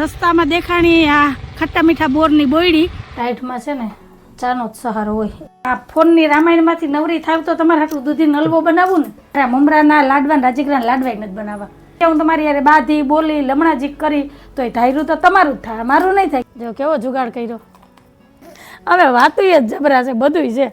રસ્તામાં દેખાણી આ ખટ્ટા મીઠા બોરની બોયડી ટાઈટમાં છે ને, ચાનો જ સહારો હોય. આ ફોનની રામાયણમાંથી નવરી થાય તો તમારે હાટું દૂધી નલવો બનાવવું ને? આ મમરાના લાડવા રાજીગરા લાડવાય નથી બનાવવા. હું તમારી યારે બાધી, બોલી લમણાજી કરી તો એ ધાર્યું તો તમારું જ થાય, મારું નહીં થાય. જો કેવો જુગાડ કર્યો. હવે વાતું જ જબરા છે, બધુંય છે.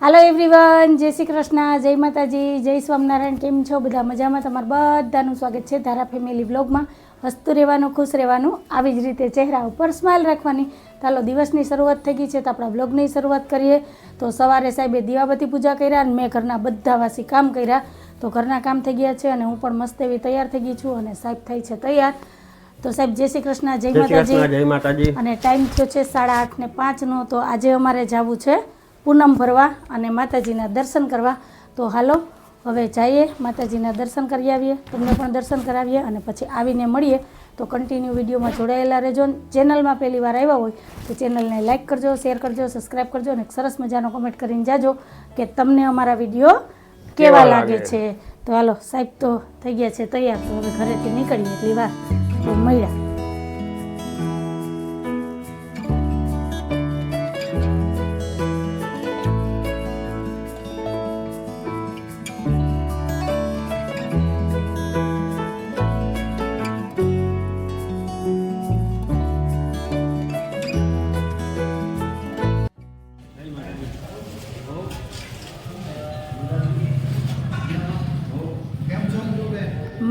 હાલો એવરીવન જય શ્રી કૃષ્ણ જય માતાજી જય સ્વામિનારાયણ કેમ છો? બધા મજામાં? તમારું બધાનું સ્વાગત છે ધારા ફેમિલી બ્લોગમાં હસતું રહેવાનું ખુશ રહેવાનું આવી જ રીતે ચહેરા ઉપર સ્માઇલ રાખવાની. ચાલો દિવસની શરૂઆત થઈ ગઈ છે તો આપણા બ્લોગની શરૂઆત કરીએ. તો સવારે સાહેબે દીવાબત્તી પૂજા કર્યા અને મેં ઘરના બધા વાસી કામ કર્યા. તો ઘરના કામ થઈ ગયા છે અને હું પણ મસ્ત એવી તૈયાર થઈ ગઈ છું અને સાહેબ થઈ છે તૈયાર. તો સાહેબ જય શ્રી કૃષ્ણ જય જય માતાજી. જય માતાજી. અને ટાઈમ થયો છે સાડા આઠ ને પાંચનો તો આજે અમારે જવું છે પૂનમ ભરવા અને માતાજીના દર્શન કરવા. તો હાલો હવે જઈએ માતાજીના દર્શન કરી આવીએ. તમને પણ દર્શન કરાવીએ અને પછી આવીને મળીએ. તો કન્ટિન્યુ વિડીયોમાં જોડાયેલા રહેજો. ચેનલમાં પહેલી વાર આવ્યા હોય તો ચેનલને લાઇક કરજો શેર કરજો સબસ્ક્રાઈબ કરજો અને સરસ મજાનો કોમેન્ટ કરીને જાજો કે તમને અમારા વીડિયો કેવા લાગે લાગે? છે. તો હાલો સાહેબ તો થઈ ગયા છે તૈયાર. તો હવે ઘરેથી નીકળીએ. એટલી વાર તો મળ્યા.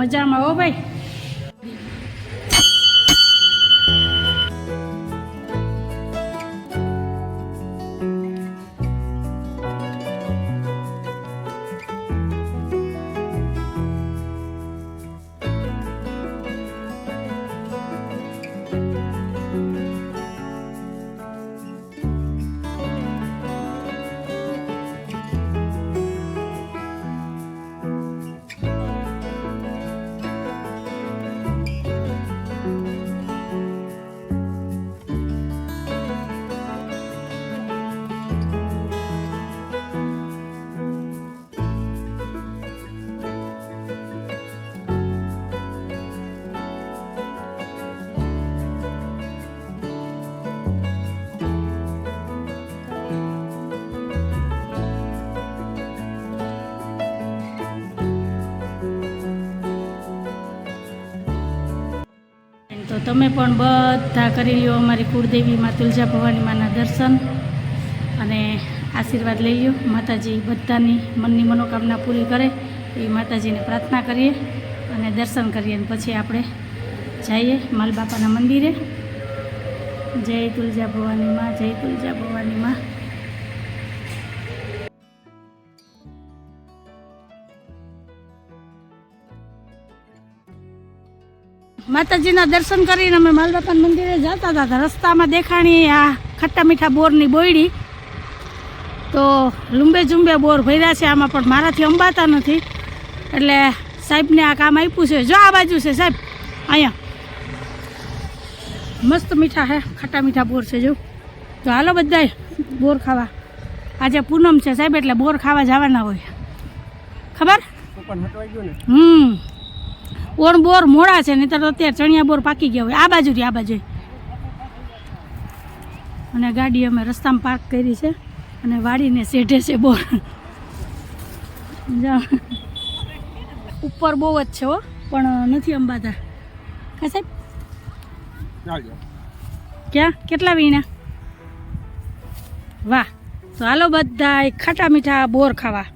મજામાં હો ભાઈ? તો તમે પણ બધા કરી લ્યો અમારી કુળદેવી માં તુલજા ભવાની માના દર્શન અને આશીર્વાદ લઈ લ્યો. માતાજી બધાની મનની મનોકામના પૂરી કરે, એ માતાજીને પ્રાર્થના કરીએ અને દર્શન કરીએ અને પછી આપણે જઈએ માલબાપાના મંદિરે. જય તુલજા ભવાનીમાં જય તુલજા ભવાની માતાજીના દર્શન કરીને અમે માલદાપન મંદિરે જતા હતા. રસ્તામાં દેખાણી આ ખટ્ટા મીઠા બોરની બોયડી. તો લુંબે ઝુંબે બોર ભર્યા છે આમાં પણ મારાથી અંબાતા નથી. એટલે સાહેબને આ કામ આપ્યું છે. જો આ બાજુ છે સાહેબ અહીંયા. મસ્ત મીઠા હે ખટ્ટા મીઠા બોર છે જો. તો હાલો બધાય બોર ખાવા. આજે પૂનમ છે સાહેબ એટલે બોર ખાવા જવાના હોય. ખબર? હમ. ઓણ બોર મોડા છે નહીં તો અત્યારે ચણિયા બોર પાકી ગયા હોય. આ બાજુ આ બાજુ. અને ગાડી અમે રસ્તામાં પાર્ક કરી છે અને વાડીને શેઢે છે બોર. ઉપર બહુ જ છે હો પણ નથી અંબાતા. કા સાહેબ? ક્યાં? કેટલા વીણા વાહ. તો હાલો બધા ખાટા મીઠા બોર ખાવા.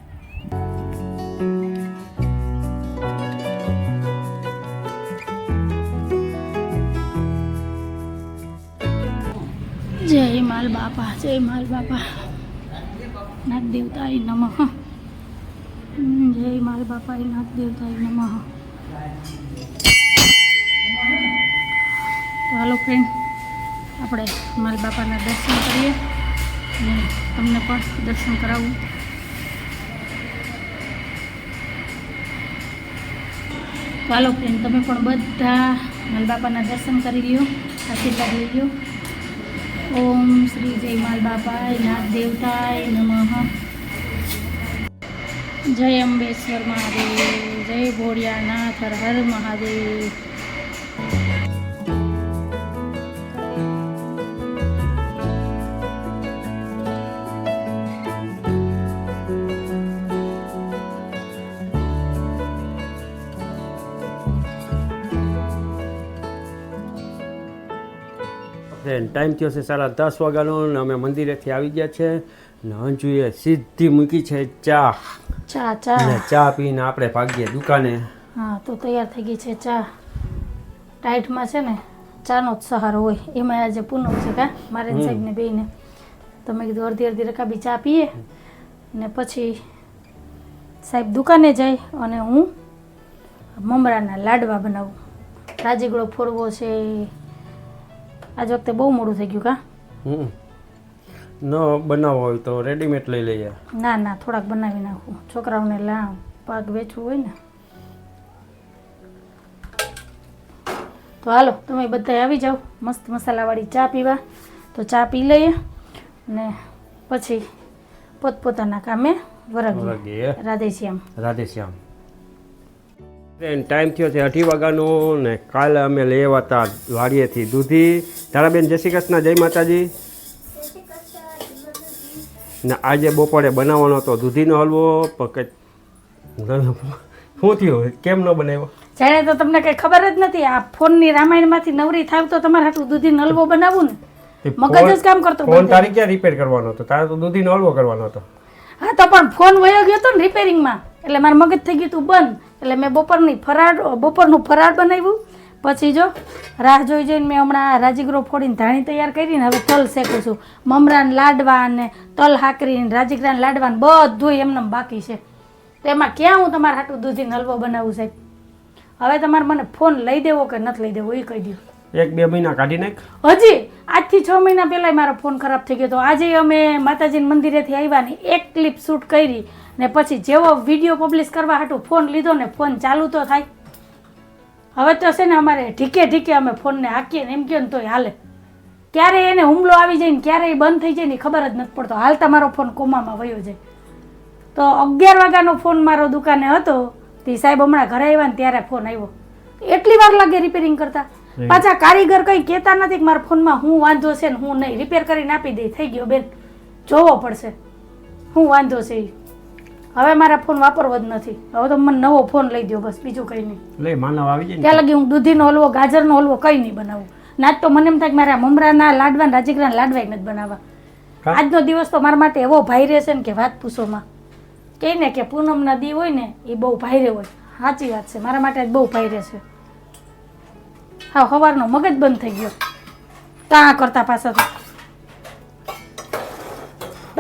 બાપા, જય માલ બાપા. નાગ દેવતાય નમઃ. જય માલ બાપાય નાગ દેવતાય નમઃ. તો હાલો ફ્રેન્ડ આપણે માલ બાપાના દર્શન કરીએ અને તમને પણ દર્શન કરાવું. તો હાલો ફ્રેન્ડ તમે પણ બધા માલ બાપાના દર્શન કરી લ્યો, આશીર્વાદ લઈ ગયો ઓમ શ્રી જયમાલ બાપાય નાથ દેવતાય નમઃ. જય અંબેશ્વર મહાદેવ જય ભોળિયાનાથ હર મહાદેવ. ટાઈમ થયો છે સાડા દસ વાગ્યાનો ને અમે મંદિરેથી આવી ગયા છે ને અંજુએ સીધી મૂકી છે ચા. ચા ચા. ચા ચા પીને આપણે ભાગીએ દુકાને. હા તો તૈયાર થઈ ગઈ છે ચા. ટાઈટમાં છે ને ચાનો જ સહારો હોય. એમાં આજે પૂનમ છે કા મારે. સાહેબને બેને તો મેં કીધું અડધી અડધી રકાબી ચા પીએ ને પછી સાહેબ દુકાને જાય અને હું મમરાના લાડવા બનાવું. રાજીગળો ફોરવો છે આજ વખતે બહુ મોડું થઈ ગયું કા? હમ. ન બનાવવો હોય તો રેડીમેડ લઈ લઈએ. ના ના થોડાક બનાવી નાખું. છોકરાઓને લા પાક વેચવું હોય ને. તો હાલો તમે બધા આવી જાઓ. મસ્ત મસાલાવાળી ચા પીવા. તો ચા પી લઈએ ને પછી પોતપોતાના કામે વરગીએ. રાધેશ્યામ. રાધે ટાઈમ થયો છે અઢી વાગ્યાનો ને કાલે અમે લેવા હતા વાડીએથી દૂધી. તારાબેન જય શ્રી કૃષ્ણ જય માતાજી. ને આજે બપોરે બનાવવાનો હતો દૂધીનો હલવો શું થયું? કેમ ન બનાવ્યો? જાણે તો તમને કઈ ખબર જ નથી આ ફોનની રામાયણમાંથી નવરી થાય તો તમારે હાટું દૂધી હલવો બનાવવું ને? મગજ જ કામ કરતો ફોન તારી ક્યાં રિપેર કરવાનો હતો? તારે તો દૂધીનો હલવો કરવાનો હતો. હા તો પણ ફોન વયો ગયો હતો ને રિપેરિંગમાં એટલે મારું મગજ થઈ ગયું હતું બંધ. એટલે મેં બપોરની ફરાળ બપોરનું ફરાળ બનાવ્યું. પછી જો રાહ જોઈ જોઈને મેં હમણાં રાજીગરો ફોડીને ધાણી તૈયાર કરીને હવે તલ શેકું છું. મમરાને લાડવા ને તલ હાકરીને રાજીગરાને લાડવા બધું એમને બાકી છે. તો એમાં ક્યાં હું તમારા હાટું દૂધીને હલવો બનાવું સાહેબ? હવે તમારે મને ફોન લઈ દેવો કે નથી લઈ દેવો એ કહી દો એક બે મહિના કાઢી નાખ. હજી? આજથી છ મહિના પહેલાં મારો ફોન ખરાબ થઈ ગયો હતો આજે અમે માતાજીના મંદિરેથી આવ્યા ને એક ક્લિપ શૂટ કરી. ને પછી જેવો વીડિયો પબ્લિશ કરવા હાટું ફોન લીધો ને ફોન ચાલુ તો થાય. હવે તો છે ને અમારે ઢીકે ઢીકે અમે ફોનને હાકીએ ને એમ કહો ને તોય હાલે. ક્યારે એને હુમલો આવી જાય ને ક્યારે એ બંધ થઈ જાય ને ખબર જ નથી પડતો. હાલ તમારો ફોન કોમામાં વયો જાય. તો અગિયાર વાગ્યાનો ફોન મારો દુકાને હતો. તે સાહેબ હમણાં ઘરે આવ્યા ને ત્યારે ફોન આવ્યો. એટલી વાર લાગે રિપેરિંગ કરતા. પાછા કારીગર કંઈ કહેતા નથી કે મારા ફોનમાં હું વાંધો છે ને હું નહીં. રિપેર કરીને આપી દઈ થઈ ગયો બેન. જોવો પડશે. હું વાંધો છે ઈ. હવે મારા ફોન વાપરવો જ નથી. હવે તો મને નવો ફોન લઈ દો બસ બીજું કંઈ નહીં. લે માનવ આવી જાય ત્યાં લગી હું દૂધીનો હલવો ગાજરનો હલવો કંઈ નહીં બનાવું. ના તો મને એમ થાય કે મારા મમરાના લાડવા ને રાજીગરાના લાડવા નથી બનાવવા. આજનો દિવસ તો મારા માટે એવો ભાઈ રહેશે ને કે વાત પૂછોમાં કહે ને કે પૂનમના દી હોય ને એ બહુ ભાઈરે હોય. સાચી વાત છે મારા માટે બહુ ભાઈરે છે. હા સવારનો મગજ બંધ થઈ ગયો. કાં કરતા પાછા તો.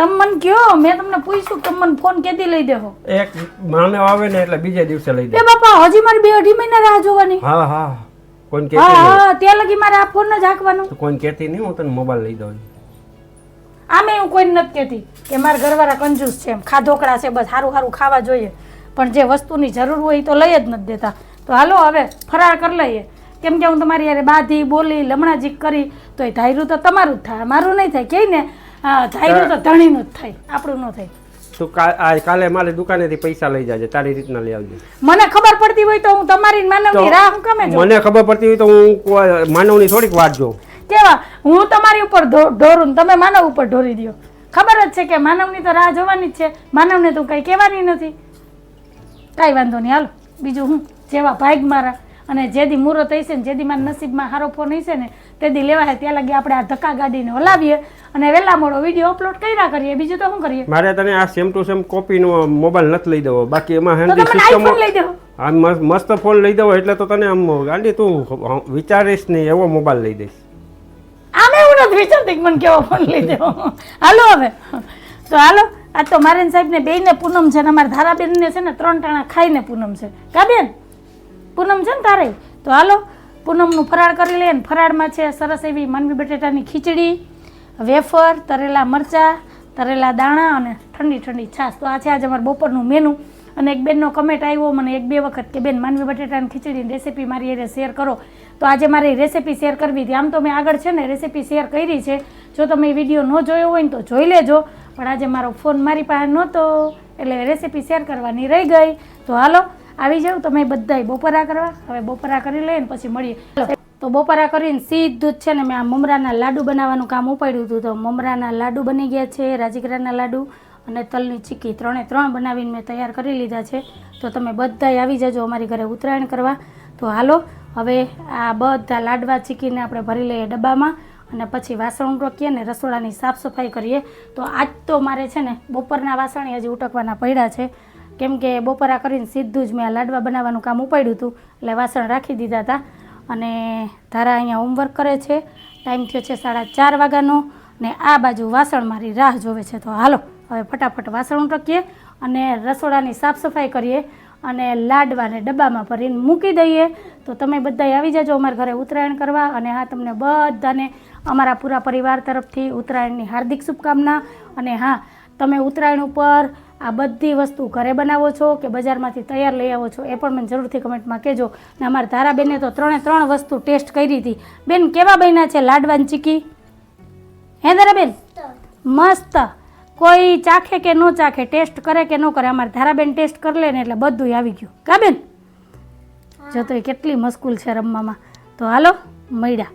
તમે મને કયો મેં તમને પૂછ્યું તમે મને ફોન કેદી લઈ દેહો? એક માને આવે ને એટલે બીજા દિવસે લઈ દે. એ બાપા હજી મારી બે અઢી મહિના રાહ જોવાની. હા હા. કોઈને હા હા ત્યાં લગી મારે આ ફોન જ હાંકવાનો. તો કોણ કેતી નહીં હું તને મોબાઈલ લઈ દઉં. આમે હું કોઈને નથી કહેતી કે મારા ઘરવાળા કંજૂસ છે એમ. ખાધોકડા છે બસ સારું સારું ખાવા જોઈએ. પણ જે વસ્તુની જરૂર હોય એ તો લઈ જ નથી દેતા. તો હાલો હવે ફરાર કરી લઈએ. કેમ કે હું તમારી યારે બાધી બોલી લમણાજી કરી તો એ ધાર્યું તો તમારું જ થાય. મારું નહીં થાય. કે ને હા, ધાર્યું તો ધણીનું જ થાય આપણું ન થાય. તું કાલે મારી દુકાનેથી પૈસા લઈ જાજે તારી રીતના લઈ આવજે. મને ખબર પડતી હોય તો હું તમારી માનવની રાહ હું કમે મને ખબર પડતી હોય તો હું માનવની થોડીક વાત જોઉં. કેવા હું તમારી ઉપર ઢોરું ને તમે માનવ ઉપર ઢોરી દો ખબર જ છે કે માનવની તો રાહ જોવાની જ છે માનવને તો કંઈ કહેવાની નથી. કાંઈ વાંધો નહીં હાલો બીજું હું જેવા ભાગ મારા. અને જેદી મુહૂર્ત હશે ને જેદી મારા નસીબમાં સારો ફોન હશે ને તેદી લેવા હે ત્યાં લગી આપણે આ ધક્કા ગાડીને હલાવીએ અને વહેલા મોડો વીડિયો અપલોડ કર્યા કરીએ. બીજું તો શું કરીએ? મારે તને આ સેમ ટુ સેમ કોપીનો મોબાઈલ નથી લઈ દેવો. બાકી એમાં હેન્ડી સિસ્ટમ લઈ દેવો. આ મસ્ત- ફોન લઈ દેવો એટલે તો તને આમ ગાંડી તું વિચારીશ નહીં એવો મોબાઈલ લઈ દઈશ. આમે હું નથી વિચારતી મને કેવો ફોન લઈ દેવો. હાલો હવે. તો હાલો આ તો મારે સાહેબ ને પૂનમ છે ને અમારા ધારાબેન ને છે ને ત્રણ ટાણા ખાઈને પૂનમ છે. કા બેન? પૂનમ છે ને તારે? તો હાલો, પૂનમનું ફરાળ કરી લઈએ ને ફરાળમાં છે સરસ એવી માનવી બટેટાની ખીચડી, વેફર, તરેલા મરચાં, તરેલા દાણા અને ઠંડી ઠંડી છાશ. તો આ છે આજે અમારું બપોરનું મેનુ અને એક બેનનો કમેન્ટ આવ્યો, મને એક બે વખત કે, બેન, માનવી બટેટાની ખીચડીની રેસીપી મારી એને શેર કરો. તો આજે મારે રેસીપી શેર કરવી હતી. આમ તો મેં આગળ છે ને રેસીપી શેર કરી છે. જો તમે વીડિયો ન જોયો હોય ને તો જોઈ લેજો. પણ આજે મારો ફોન મારી પાસે નહોતો, એટલે રેસીપી શેર કરવાની રહી ગઈ. તો હાલો આવી જાવ તમે બધાય બપોરા કરવા. હવે બપોરા કરી લઈએ ને પછી મળીએ. તો બપોરા કરીને સીધું જ છે ને મેં આ મમરાના લાડુ બનાવવાનું કામ ઉપાડ્યું હતું. તો મમરાના લાડુ બની ગયા છે, રાજીગરાના લાડુ અને તલની ચીક્કી ત્રણે ત્રણ બનાવીને મેં તૈયાર કરી લીધા છે. તો તમે બધાય આવી જજો અમારી ઘરે ઉત્તરાયણ કરવા. તો હાલો, હવે આ બધા લાડવા ચીકીને આપણે ભરી લઈએ ડબ્બામાં અને પછી વાસણ ઉટકીએ ને રસોડાની સાફ સફાઈ કરીએ. તો આજ તો મારે છે ને બપોરના વાસણ હજી ઉટકવાના પડ્યા છે. કેમ કે બપોરા કરીને સીધું જ મેં લાડવા બનાવવાનું કામ ઉપાડ્યું હતું. એટલે વાસણ રાખી દીધા હતા. અને ધારા અહીંયા હોમવર્ક કરે છે. ટાઈમ થયો છે સાડા ચાર વાગ્યાનો. ને આ બાજુ વાસણ મારી રાહ જોવે છે. તો હાલો, હવે ફટાફટ વાસણ ઉટકીએ અને રસોડાની સાફ સફાઈ કરીએ અને લાડવાને ડબ્બામાં ભરીને મૂકી દઈએ. તો તમે બધાએ આવી જાજો અમારા ઘરે ઉત્તરાયણ કરવા. અને હા, તમને બધાને અમારા પૂરા પરિવાર તરફથી ઉત્તરાયણની હાર્દિક શુભકામના. અને હા, તમે ઉત્તરાયણ ઉપર આ બધી વસ્તુ ઘરે બનાવો છો કે બજારમાંથી તૈયાર લઈ આવો છો એ પણ મને જરૂરથી કમેન્ટમાં કહેજો. ને અમારા ધારાબેને તો ત્રણે ત્રણ વસ્તુ ટેસ્ટ કરી હતી. બેન કેવા બન્યા છે લાડવાની ચીકી? હે ધારાબેન? મસ્ત. કોઈ ચાખે કે ન ચાખે ટેસ્ટ કરે કે ન કરે અમારે ધારાબેન ટેસ્ટ કરી લે ને એટલે બધું આવી ગયું. કા બેન? જો તો એ કેટલી મસ્કુલ છે રમવામાં. તો હાલો મળ્યા.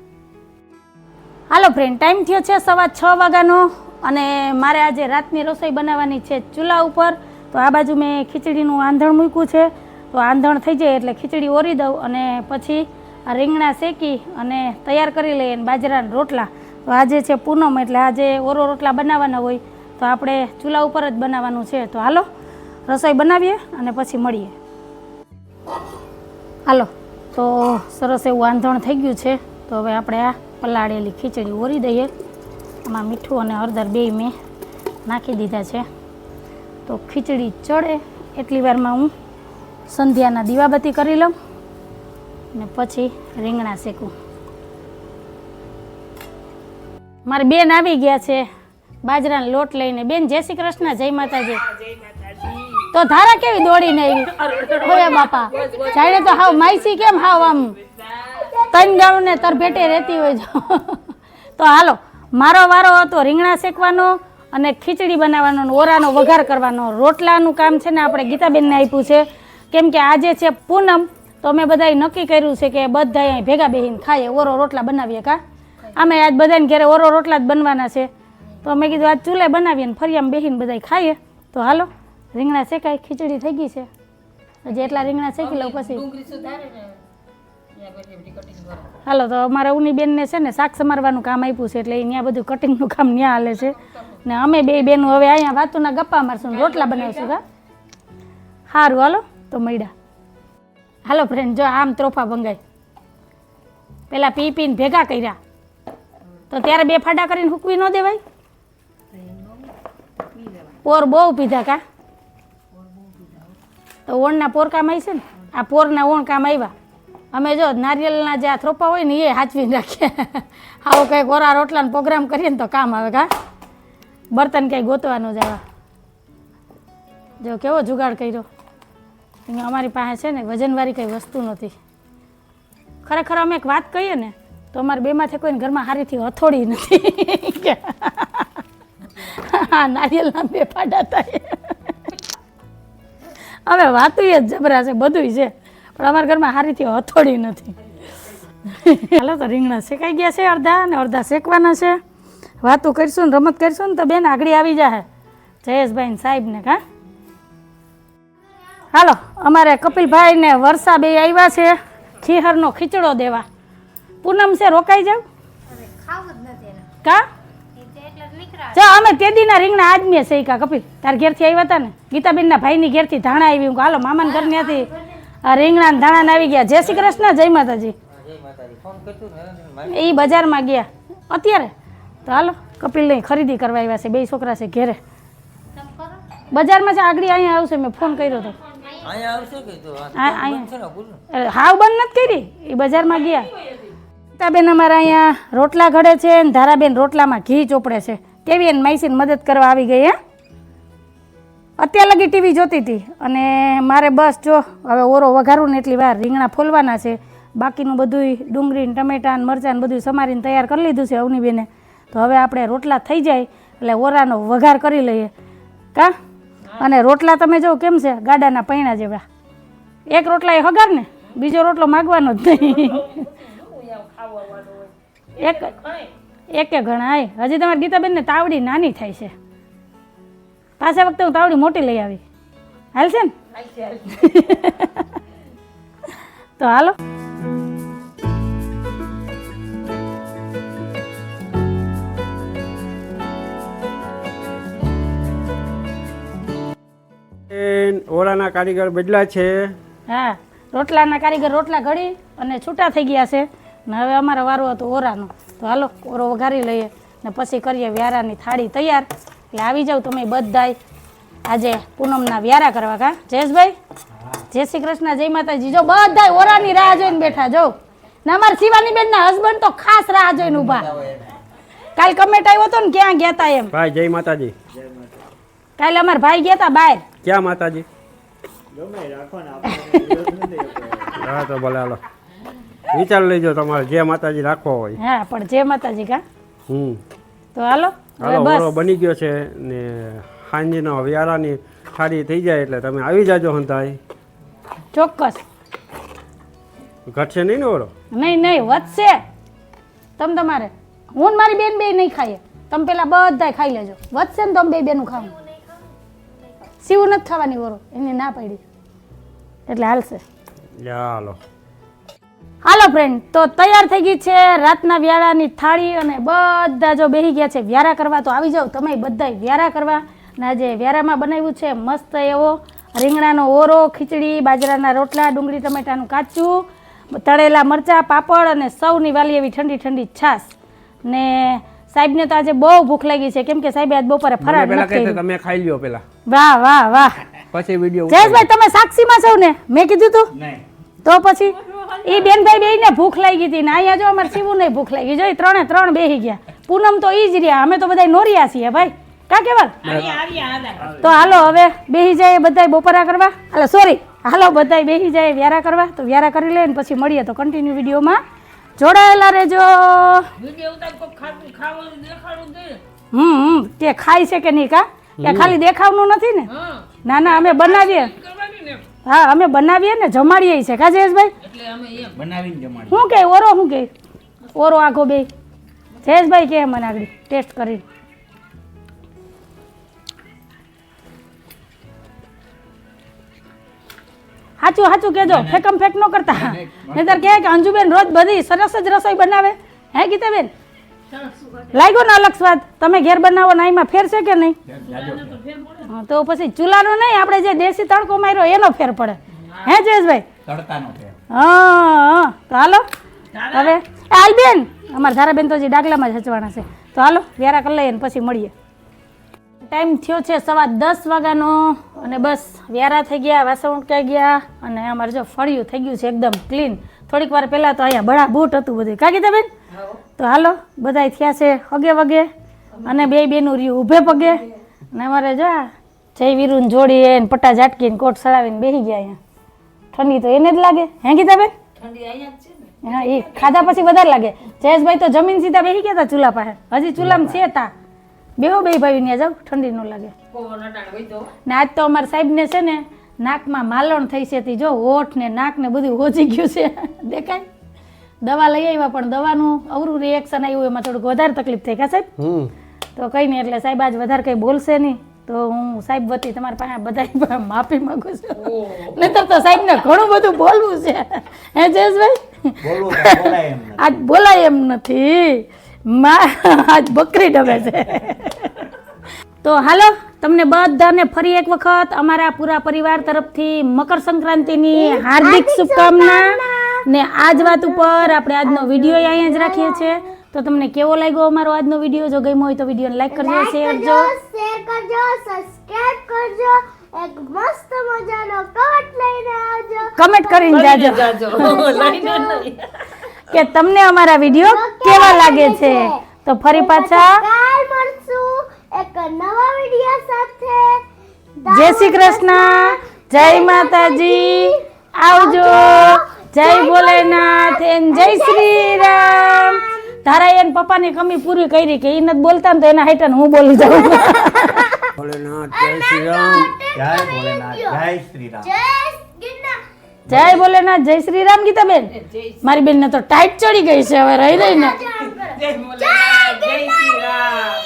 હાલો ફ્રેન્ડ ટાઈમ થયો છે સવા છ વાગ્યાનો. અને મારે આજે રાતની રસોઈ બનાવવાની છે ચૂલા ઉપર. તો આ બાજુ મેં ખીચડીનું આંધણ મૂક્યું છે. તો આંધણ થઈ જાય એટલે ખીચડી ઓરી દઉં અને પછી આ રીંગણા શેકી અને તૈયાર કરી લઈએ બાજરાના રોટલા. તો આજે છે પૂનમ એટલે આજે ઓરો રોટલા બનાવવાના હોય, તો આપણે ચૂલા ઉપર જ બનાવવાનું છે. તો હાલો, રસોઈ બનાવીએ અને પછી મળીએ. હાલો, તો સરસ એવું આંધણ થઈ ગયું છે. તો હવે આપણે આ પલાળેલી ખીચડી ઓરી દઈએ. આમાં મીઠું અને હળદર બે મેં નાખી દીધા છે. તો ખીચડી ચડે એટલી વારમાં હું સંધ્યાના દીવાબત્તી કરી લઉં ને પછી રીંગણા શેકું. મારી બેન આવી ગયા છે બાજરાનો લોટ લઈને. બેન, જય શ્રી કૃષ્ણ, જય માતાજી. તો ધારા કેવી દોડીને આવી? ઓય બાપા, જાણે તો હાવ માઈસી કેમ હાવ આમ? તન ગાળું ને, તર ભેટે રહેતી હોય તો હાલો મારો વારો હતો રીંગણા શેકવાનો અને ખીચડી બનાવવાનો ઓરાનો વઘાર કરવાનો. રોટલાનું કામ છે ને આપણે ગીતાબેનને આપ્યું છે. કેમ કે આજે છે પૂનમ, તો અમે બધાએ નક્કી કર્યું છે કે બધા અહીં ભેગા બેહીને ખાઈએ. ઓરો રોટલા બનાવીએ કા? અમે આજ બધાને ઘરે ઓરો રોટલા જ બનવાના છે. તો અમે કીધું આજ ચૂલે બનાવીએ ને ફરી આમ બેહીને બધા ખાઈએ. તો હાલો, રીંગણા શેકાય, ખીચડી થઈ ગઈ છે. હજી એટલા રીંગણા શેકી લઉં પછી. હાલો, તો અમારા ઉની બેનને છે ને શાક સમારવાનું કામ આપ્યું છે એટલે ત્યાં બધું કટિંગનું કામ ત્યાં હાલે છે. ને અમે બે બેનું હવે અહીંયા વાતુના ગપ્પા મારશું રોટલા બનાવીશું કા સારું હાલો, તો મળ્યા. હાલો ફ્રેન્ડ જો આમ ત્રોફા ભંગાય. પેલા પી પીને ભેગા કર્યા. તો ત્યારે બે ફાડા કરીને હૂકવી ન દેવાય? પોર બહુ પીધા કા? તો ઓણના પોર કામ આવી છે ને? આ પોરના ઓણ કામ આવ્યા અમે જો નારિયેલના જે આ થ્રોપા હોય ને એ હાચવી રાખીએ. આવો કંઈક ઓરા રોટલાનો પ્રોગ્રામ કરીએ ને તો કામ આવે કા બર્તન ક્યાંય ગોતવાનું જ આવે. જો કેવો જુગાડ કર્યો. અહીંયા અમારી પાસે છે ને વજનવાળી કંઈ વસ્તુ નથી. ખરેખર અમે એક વાત કહીએ ને, તો અમારે બેમાંથી કોઈને ઘરમાં હારીથી હથોડી નથી. હા નારિયેલના બે ફાડા થાય. હવે વાતું જ જબરા છે, બધુંય છે. પણ અમારા ઘરમાં હારીથી હથોડી નથી. હાલો તો રીંગણા શેકાઈ ગયા છે અડધા અને અડધા શેકવાના છે. વાતું કરીશું ને રમત કરીશું ને તો બેન આગળ આવી જાય જયેશભાઈ ને સાહેબ ને કા? હાલો અમારે કપિલભાઈ ને વર્ષા બે આવ્યા છે. ખીહરનો ખીચડો દેવા. પૂનમ છે રોકાઈ જાવ કા? જો અમે તે દીના રીંગણા આજ મેં કા કપિલ. તાર ઘેરથી આવ્યા હતા ને. ગીતાબેનના ભાઈની ઘેરથી ધાણા આવી હું હાલો મામાના ઘરની હતી આ રીંગણા ધાણા આવી ગયા. જય શ્રી કૃષ્ણ જય માતાજી. એ બજારમાં ગયા. અત્યારે? તો હાલો કપિલ લઈ ખરીદી કરવા આવ્યા છે બે છોકરા છે ઘેરે. બજારમાં છે આગળ અહીંયા આવશે મેં ફોન કર્યો હતો હાવ બંધ નથી કરી? એ બજારમાં ગયા. સીતાબેન અમારા અહીંયા રોટલા ઘડે છે ધારાબેન રોટલામાં ઘી ચોપડે છે. કેવી એને માઇસીને મદદ કરવા આવી ગઈ હે? અત્યાર લગી ટીવી જોતી હતી અને મારે બસ જો, હવે ઓરો વઘારું ને એટલી વાર રીંગણા ફોલવાના છે. બાકીનું બધું ડુંગળી ટમેટાં મરચાં બધું સમારીને તૈયાર કરી લીધું છે અવનીબેને. તો હવે આપણે રોટલા થઈ જાય, એટલે ઓરાનો વઘાર કરી લઈએ. કા? અને રોટલા તમે જો કેમ છે? ગાડાના પૈણા જેવા. એક રોટલા એ હગાર ને, બીજો રોટલો માગવાનો જ નહીં. એક, એકે ઘણા હજી તમારી ગીતાબેનને તાવડી નાની થાય છે. પાછા વખતે હું તાવડી મોટી લઈ આવી. હાલ છે ને? તો હાલો. ઓળાના કારીગર બદલા છે. હા રોટલાના કારીગર રોટલા ઘડી અને છૂટા થઈ ગયા છે. ને હવે અમારો વારો હતો ઓરાનો. તો હાલો ઓરો વઘારી લઈએ ને પછી કરીએ વ્યારાની થાળી તૈયાર. એટલે આવી જાવ તમે બધાય. આજે પૂનમના વ્યારા કરવા કા? જયેશભાઈ? જય શ્રી કૃષ્ણ જય માતાજી. જો બધા ઓરાની રાહ જોઈને બેઠા જો. ને અમારા શિવાની બેનના હસબન્ડ તો ખાસ રાહ જોઈને ઊભા. કાલ કમેન્ટ આવ્યો હતો ને ક્યાં ગયા તા એમ? ભાઈ જય માતાજી. કાલે અમારા ભાઈ ગયા તા બહાર. ક્યાં માતાજી? હા તો ભલે હાલો. વિચાર લેજો તમારે જે માતાજી રાખવો હોય. હા પણ જય માતાજી કા? હમ. તો હાલો. હાલો બની ગયો છે ને સાંજનો વ્યારાની થાળી થઈ જાય એટલે તમે આવી જાજો હંતાય ચોક્કસ. ઘટશે નહીં ને ઓળો નહીં નહીં વધશે. તમ તમારે. હું મારી બેન બે નહીં ખાઈએ. તમે પેલા બધા ખાઈ લેજો. વધશે ને તમે બે બેનું ખાવું સીવું નથી ખાવાની ઓરો એને ના પાડી. એટલે હાલશે. ચાલો હાલો ફ્રેન્ડ તો તૈયાર થઈ ગઈ છે રાતના વ્યારાની થાળી અને બધા જો બેહી ગયા છે વ્યારા કરવા તો આવી જાઓ તમે બધા વ્યારા કરવા. અને આજે વ્યારામાં બનાવ્યું છે મસ્ત એવો રીંગણાનો ઓરો ખીચડી બાજરાના રોટલા ડુંગળી ટમેટાનું કાચું તળેલા મરચાં પાપડ અને સૌની વાલી એવી ઠંડી ઠંડી છાશ. ને સાહેબને તો આજે બહુ ભૂખ લાગી છે. કેમ કે સાહેબ આજ બપોરે ફરાળ નથી તમે ખાઈ લ્યો પેલા. વાહ વાહ વાહ. પછી વિડિયો જયેશભાઈ તમે સાક્ષીમાં છો ને? મેં કીધું તું? તો પછી ઈ બેનભાઈ બેયને ભૂખ લાગી હતી ને અહીંયા જો અમારે શિવું નહીં ભૂખ લાગી જોઈ ત્રણે ત્રણ બેહી ગયા. પૂનમ તો ઈ જ રહ્યા. અમે તો બધા નોરિયા છીએ ભાઈ. કા કેવલ? તો હાલો હવે બેહી જાય બધાય બપોરા કરવા. હાલો સોરી હાલો બધાય બેહી જાય વ્યારા કરવા. તો વ્યારા કરી લે ને પછી મળીએ તો કન્ટિન્યુ વિડીયોમાં. જોડાયેલા રહેજો. હમ હમ. કે ખાય છે કે નહીં કા? એ ખાલી દેખાવનું નથી ને? ના ના અમે બનાવીએ. હા અમે બનાવીએ ને જમાડીએ છે. કા જયેશભાઈ? બનાવીને જમાડી શું કે ઓરો શું કે? ઓરો આખો બે. જયેશભાઈ કે મને આગળ ટેસ્ટ કરી સાચું સાચું કેજો ફેકમ ફેક ન કરતા. નહીતર કહે. કે અંજુબેન રોજ બધી સરસ જ રસોઈ બનાવે. હે ગીતાબેન? લાગ્યો ને અલગ સ્વાદ? તમે ઘેર બનાવો ને એમાં ફેર છે કે નહીં? હા, તો પછી ચૂલાનો નહીં આપણે જે દેશી તડકો માર્યો એનો ફેર પડે. હે જયેશભાઈ? હા હા. તો હાલો. હવે આલબેન અમારા ધારાબેન તો જે ડાગલામાં જ હચવાના છે. તો હાલો વ્યારા કરી લઈએ ને પછી મળીએ. ટાઈમ થયો છે સવા દસ વાગ્યાનો અને બસ વ્યારા થઈ ગયા વાસણ ઉટકાઈ ગયા અને અમારે જો ફળિયું થઈ ગયું છે એકદમ ક્લીન. થોડીક વાર પહેલાં તો અહીંયા બળા બૂટ હતું બધું. કાકી બેન? તો હાલો બધાય થયા છે હગે વગે અને બે બેનું રહ્યું ઊભે પગે. અને અમારે જો જય વીરુને જોડીએ ને પટ્ટા ઝાટકીને કોટ સળાવીને બેસી ગયા અહીંયા. ઠંડી તો એને જ લાગે. હે ગીતાબેન? હા એ ખાધા પછી વધારે લાગે. જયેશભાઈ તો જમીન સીધા બેસી ગયા હતા ચૂલા પાસે. હજી ચૂલામાં છે તા. બેહો બે ભાઈ ત્યાં જાવ ઠંડી ન લાગે. ને આજ તો અમારા સાહેબને છે ને નાકમાં માલણ થઈ છે જો હોઠ ને નાક ને બધું હોજી ગયું છે. દેખાય? દવા લઈ આવ્યા પણ દવાનું અવરું રિએક્શન આવ્યું એમાં થોડુંક વધારે તકલીફ થઈ કા સાહેબ? તો કંઈ નહીં એટલે સાહેબ આજ વધારે કંઈ બોલશે નહીં. તો હું સાહેબ વતી તમારા પાસે બધા માફી માંગુ છું. નહીતર તો સાહેબને ઘણું બધું બોલવું છે. હે જયેશભાઈ? બોલાય એમ નથી. આજ બોલાય એમ નથી. મા આજ બકરી ડબે છે. તો હાલો તમને બધાને ફરી એક વખત અમારા પૂરા પરિવાર તરફથી મકર સંક્રાંતિની હાર્દિક શુભકામના. ને આજ વાત ઉપર આપણે આજનો વીડિયો અહીંયા જ રાખીએ છીએ. તો તમને કેવો લાગ્યો અમારો આજનો વીડિયો? જો ગમ્યો હોય તો વિડીયોને લાઈક કરજો શેર કરજો શેર કરજો સબસ્ક્રાઇબ કરજો. એક મસ્ત મજાનો કમેન્ટ લઈને આવજો. કમેન્ટ કરીને જાજો. કે તમને અમારા વીડિયો કેવા લાગે છે? તો ફરી પાછા કાલ મળશું એક નવા વીડિયો સાથે. જય શ્રી કૃષ્ણ. જય માતાજી. આવજો. જય ભોલેનાથ એન જય શ્રી રામ તારા એન પપ્પાની કમી પૂરી કરી કે એ બોલતા ને તો એના હેઠળ હું બોલી જાઉં. ભોલેનાથ જય શ્રી રામ જય ભોલેનાથ જય શ્રી રામ જય ભોલેનાથ જય શ્રી રામ ગીતાબેન મારી બેન ને તો ટાઈટ ચડી ગઈ છે હવે રહી રહી ને. જય ગિરનાર.